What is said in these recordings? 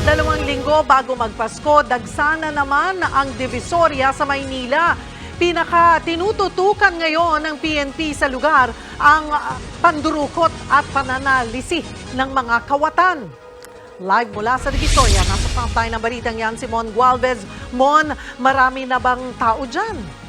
Mahigit dalawang linggo bago magpasko, dagsana naman ang Divisoria sa Maynila. Pinaka tinututukan ngayon ng PNP sa lugar ang ah, pandurukot at pananalisi ng mga kawatan. Live mula sa Divisoria, nasa frontline ng balitang yan si Mon Gualvez. Mon, marami na bang tao dyan?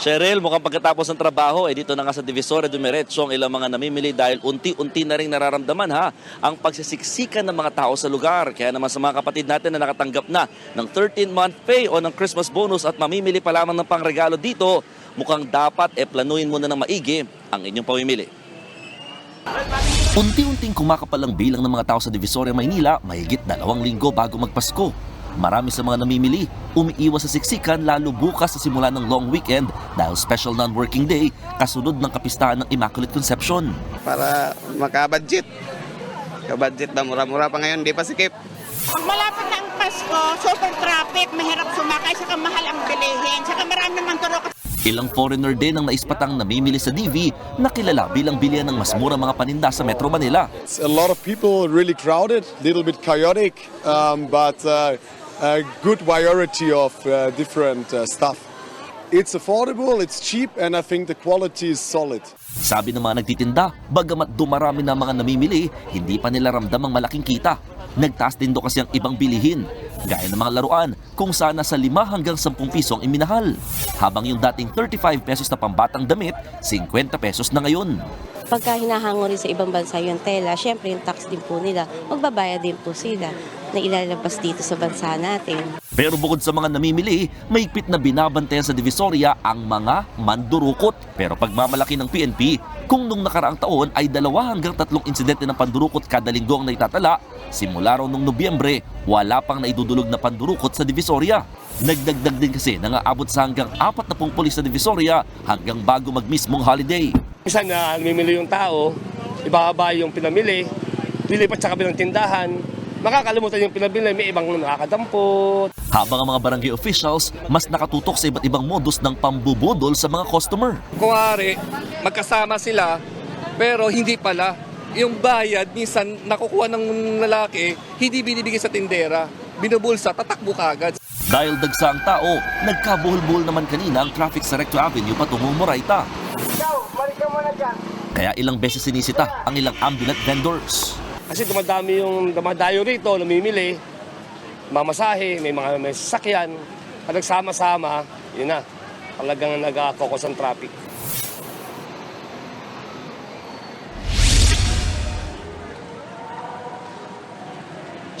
Cheryl, mukhang pagkatapos ng trabaho, eh dito na nga sa Divisoria Dumiretso ang ilang mga namimili dahil unti-unti na rin nararamdaman ha ang pagsisiksikan ng mga tao sa lugar. Kaya naman sa mga kapatid natin na nakatanggap na ng 13-month pay o ng Christmas bonus at mamimili pa lamang ng pangregalo dito, mukhang dapat e planuin muna ng maigi ang inyong pamimili. Unti-unting kumakapal ang bilang ng mga tao sa Divisoria, Maynila, mahigit dalawang linggo bago magpasko. Marami sa mga namimili, umiiwas sa siksikan lalo bukas sa simula ng long weekend dahil special non-working day kasunod ng kapistahan ng Immaculate Conception. para makabudget. Kabudget ba? Mura-mura pa ngayon, di pa sikip. Pag malapit na ang Pasko, super traffic, mahirap sumakay, saka mahal ang bilihin, saka marami naman turo Ilang foreigner din ang naispatang namimili sa DV na kilala bilang bilihan ng mas murang mga paninda sa Metro Manila. It's a lot of people, really crowded, little bit chaotic, um, but uh, a good variety of uh, different uh, stuff. It's affordable, it's cheap, and I think the quality is solid. Sabi ng mga nagtitinda, bagamat dumarami na mga namimili, hindi pa nila ramdam ang malaking kita. Nagtaas din do kasi ang ibang bilihin, gaya ng mga laruan kung saan nasa 5 hanggang 10 piso ang iminahal. Habang yung dating 35 pesos na pambatang damit, 50 pesos na ngayon. Pagka hinahango rin sa ibang bansa yung tela, syempre yung tax din po nila, magbabayad din po sila na ilalabas dito sa bansa natin. Pero bukod sa mga namimili, mahigpit na binabantayan sa Divisoria ang mga mandurukot. Pero pagmamalaki ng PNP, kung nung nakaraang taon ay dalawa hanggang tatlong insidente ng pandurukot kada linggo ang naitatala, simula raw nung Nobyembre, wala pang naidudulog na pandurukot sa Divisoria. Nagdagdag din kasi nangaabot sa hanggang apat na pong pulis sa Divisoria hanggang bago magmismong holiday. Minsan na namimili yung tao, ibababa yung pinamili, lilipat sa kabilang tindahan, makakalimutan yung pinamili, may ibang nakakadampot. Habang ang mga barangay officials mas nakatutok sa iba't ibang modus ng pambubudol sa mga customer. Kuwari, magkasama sila, pero hindi pala. Yung bayad, minsan nakukuha ng lalaki, hindi binibigay sa tindera. Binubulsa, tatakbo kagad. Dahil dagsa ang tao, nagkabuhol-buhol naman kanina ang traffic sa Recto Avenue patungong Moraita. Kaya ilang beses sinisita ang ilang ambulant vendors. Kasi dumadami yung dumadayo rito, namimili, mamasahe, may mga may sasakyan. Pag nagsama-sama, yun na, talagang nag-focus ang traffic.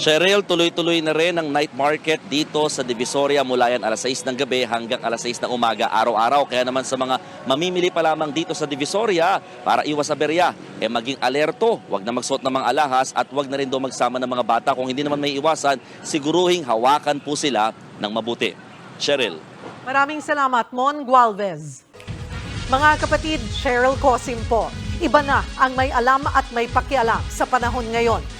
Cheryl, tuloy-tuloy na rin ang night market dito sa Divisoria mula yan alas 6 ng gabi hanggang alas 6 ng umaga araw-araw. Kaya naman sa mga mamimili pa lamang dito sa Divisoria para iwas sa berya, eh maging alerto, wag na magsuot ng mga alahas at wag na rin daw magsama ng mga bata. Kung hindi naman may iwasan, siguruhing hawakan po sila ng mabuti. Cheryl. Maraming salamat, Mon Gualvez. Mga kapatid, Cheryl Cosim po. Iba na ang may alam at may pakialam sa panahon ngayon.